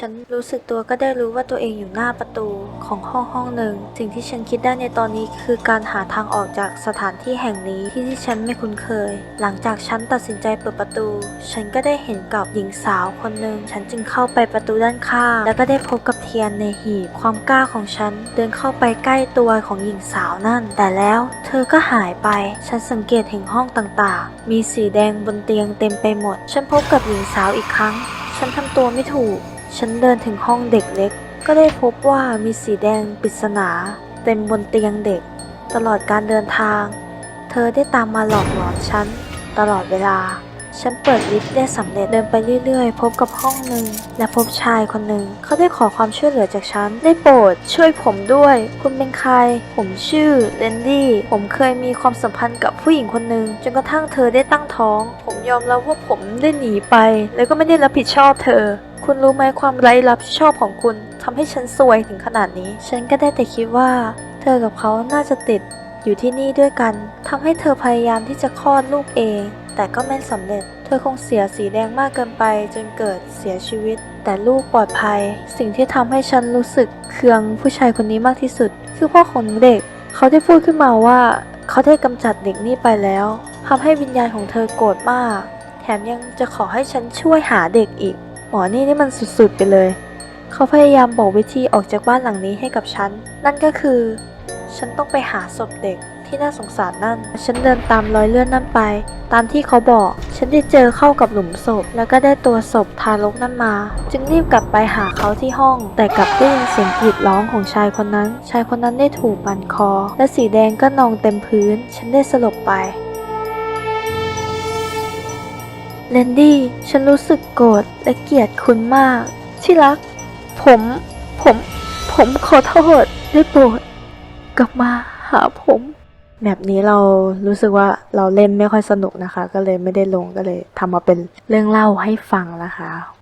ฉันรู้สึกตัวก็ได้รู้ว่าตัวเองอยู่หน้าประตูของห้องห้องหนึ่ง สิ่งที่ฉันคิดได้ในตอนนี้คือการหาทางออกจากสถานที่แห่งนี้ที่ที่ฉันไม่คุ้นเคย หลังจากฉันตัดสินใจเปิดประตู ฉันก็ได้เห็นกับหญิงสาวคนหนึ่ง ฉันจึงเข้าไปประตูด้านข้างแล้วก็ได้พบกับเทียนในหีบ ความกล้าของฉันเดินเข้าไปใกล้ตัวของหญิงสาวนั่น แต่แล้วเธอก็หายไป ฉันสังเกตเห็นห้องต่างๆ มีสีแดงบนเตียงเต็มไปหมด ฉันพบกับหญิงสาวอีกครั้ง ฉันทำตัวไม่ถูก ฉันเดินถึงห้องเด็กเล็ก ก็ได้พบว่ามีสีแดงปริศนา เต็มบนเตียงเด็ก ตลอดการเดินทาง เธอได้ตามมาหลอกหลอนฉัน ตลอดเวลา ฉันเปิดลิฟต์ได้สำเร็จเดินไปเรื่อยๆ พบกับห้องหนึ่งและพบชายคนหนึ่งเขาได้ขอความช่วยเหลือจากฉัน ได้โปรดช่วยผมด้วย คุณเป็นใคร ผมชื่อเลนดี้ ผมเคยมีความสัมพันธ์กับผู้หญิงคนหนึ่งจนกระทั่งเธอได้ตั้งท้อง ผมยอมรับว่าผมได้หนีไป แล้วก็ไม่ได้รับผิดชอบเธอ คุณรู้ไหมความไร้รับผิดชอบของคุณทำให้ฉันซวยถึงขนาดนี้ ฉันก็ได้แต่คิดว่า เธอกับเขาน่าจะติดอยู่ที่นี่ด้วยกันทำให้เธอพยายามที่จะคลอดลูกเอง แต่ก็ไม่สำเร็จ เธอคงเสียสีแดงมากเกินไป จนเกิดเสียชีวิต แต่ลูกปลอดภัย สิ่งที่ทำให้ฉันรู้สึกเคืองผู้ชายคนนี้มากที่สุด คือพ่อของเด็ก เขาได้พูดขึ้นมาว่า เขาได้กำจัดเด็กนี่ไปแล้วทำให้วิญญาณของเธอโกรธมาก แถมยังจะขอให้ฉันช่วยหาเด็กอีก หมอนี่นี่มันสุดๆไปเลย เขาพยายามบอกวิธีออกจากบ้านหลังนี้ให้กับฉัน นั่นก็คือ ฉันต้องไปหาศพเด็กที่น่าสงสารนั่น ฉันเดินตามรอยเลื่อนนั่นไป ตามที่เขาบอก ฉันได้เจอเข้ากับหลุมศพ แล้วก็ได้ตัวศพทารกนั่นมา จึงรีบกลับไปหาเขาที่ห้อง แต่กลับได้ยินเสียงกรีดร้องของชายคนนั้น ชายคนนั้นได้ถูกบั่นคอ และสีแดงก็นองเต็มพื้น ฉันได้สลบไป เลนดี้ ฉันรู้สึกโกรธและเกลียดคุณมาก ที่รัก ผม ผม ผมขอโทษได้โปรดกลับมาหาผม แบบนี้เรารู้สึกว่าเราเล่นไม่ค่อยสนุกนะคะ ก็เลยไม่ได้ลงก็เลยทำมาเป็นเรื่องเล่าให้ฟังนะคะ